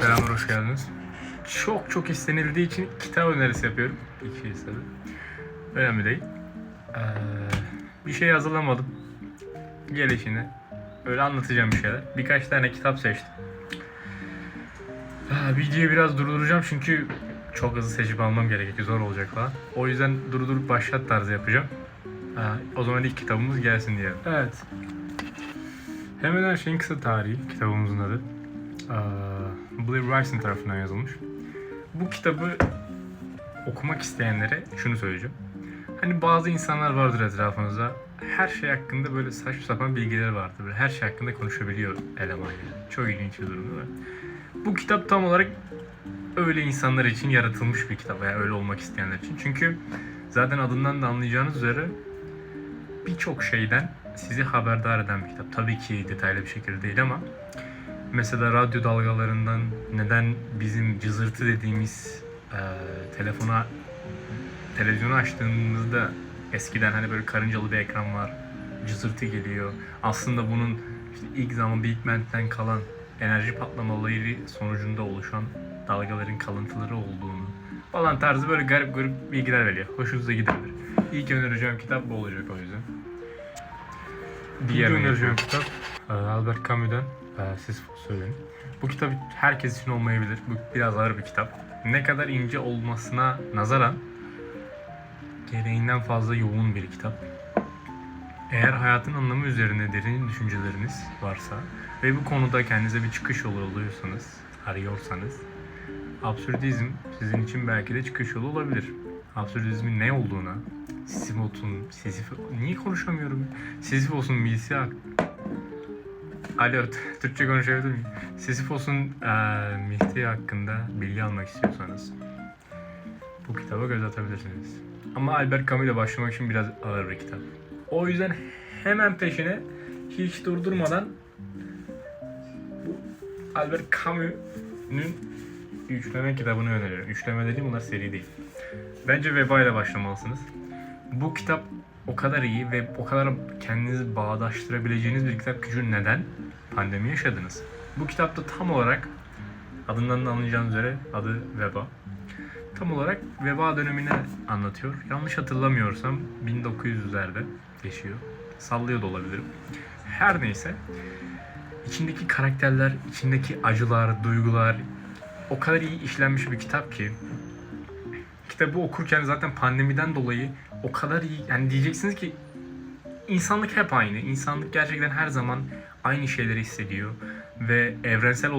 Selamlar, hoş geldiniz. Çok çok istenildiği için kitap önerisi yapıyorum. İki istedi. Önemli değil. Ee, bir şey hazırlamadım. Gelişini. Öyle anlatacağım bir şeyler. Birkaç tane kitap seçtim. Aa, videoyu biraz durduracağım çünkü çok hızlı seçip almam gerekecek. Zor olacak falan. O yüzden durdurup başlat tarzı yapacağım. Aa, o zaman ilk kitabımız gelsin diyelim. Evet. Hemen her şeyin kısa tarihi kitabımızın adı. Aa, Blair Rice'ın tarafından yazılmış. Bu kitabı okumak isteyenlere şunu söyleyeceğim. Hani bazı insanlar vardır etrafınızda. Her şey hakkında böyle saçma sapan bilgileri vardır. Böyle her şey hakkında konuşabiliyor eleman yani. Çok ilginç bir durum mi? Bu kitap tam olarak öyle insanlar için yaratılmış bir kitap veya öyle olmak isteyenler için. Çünkü zaten adından da anlayacağınız üzere birçok şeyden sizi haberdar eden bir kitap. Tabii ki detaylı bir şekilde değil ama mesela radyo dalgalarından neden bizim cızırtı dediğimiz e, telefona televizyonu açtığımızda eskiden hani böyle karıncalı bir ekran var cızırtı geliyor. Aslında bunun işte ilk zaman Big Bang'den kalan enerji patlamaları sonucunda oluşan dalgaların kalıntıları olduğunu falan tarzı böyle garip garip bilgiler veriyor. Hoşunuza gidebilir. İlk önereceğim kitap bu olacak o yüzden. Diğer önereceğim kitap Albert Camus'dan e, Sisyphos Söylemi. Bu kitap herkes için olmayabilir. Bu biraz ağır bir kitap. Ne kadar ince olmasına nazaran gereğinden fazla yoğun bir kitap. Eğer hayatın anlamı üzerine derin düşünceleriniz varsa ve bu konuda kendinize bir çıkış yolu oluyorsanız, arıyorsanız absürdizm sizin için belki de çıkış yolu olabilir. Absürdizmin ne olduğuna, Sisyphos'un, Sisyphos, niye konuşamıyorum? Sisyphos'un hak- Alo, Türkçe konuşabilir miyim? Sisyphos'un eee mihti hakkında bilgi almak istiyorsanız bu kitaba göz atabilirsiniz. Ama Albert Camus ile başlamak için biraz ağır bir kitap. O yüzden hemen peşine hiç durdurmadan bu Albert Camus'un Üçleme kitabını öneriyorum. Üçleme dediğim bunlar seri değil. Bence Veba ile başlamalısınız. Bu kitap o kadar iyi ve o kadar kendinizi bağdaştırabileceğiniz bir kitap ki çünkü neden? Pandemi yaşadınız. Bu kitapta tam olarak adından da anlayacağınız üzere adı Veba. Tam olarak veba dönemini anlatıyor. Yanlış hatırlamıyorsam 1900'lerde geçiyor. Sallıyor da olabilirim. Her neyse. içindeki karakterler, içindeki acılar, duygular o kadar iyi işlenmiş bir kitap ki kitabı okurken zaten pandemiden dolayı o kadar iyi yani diyeceksiniz ki insanlık hep aynı. İnsanlık gerçekten her zaman aynı şeyleri hissediyor ve evrensel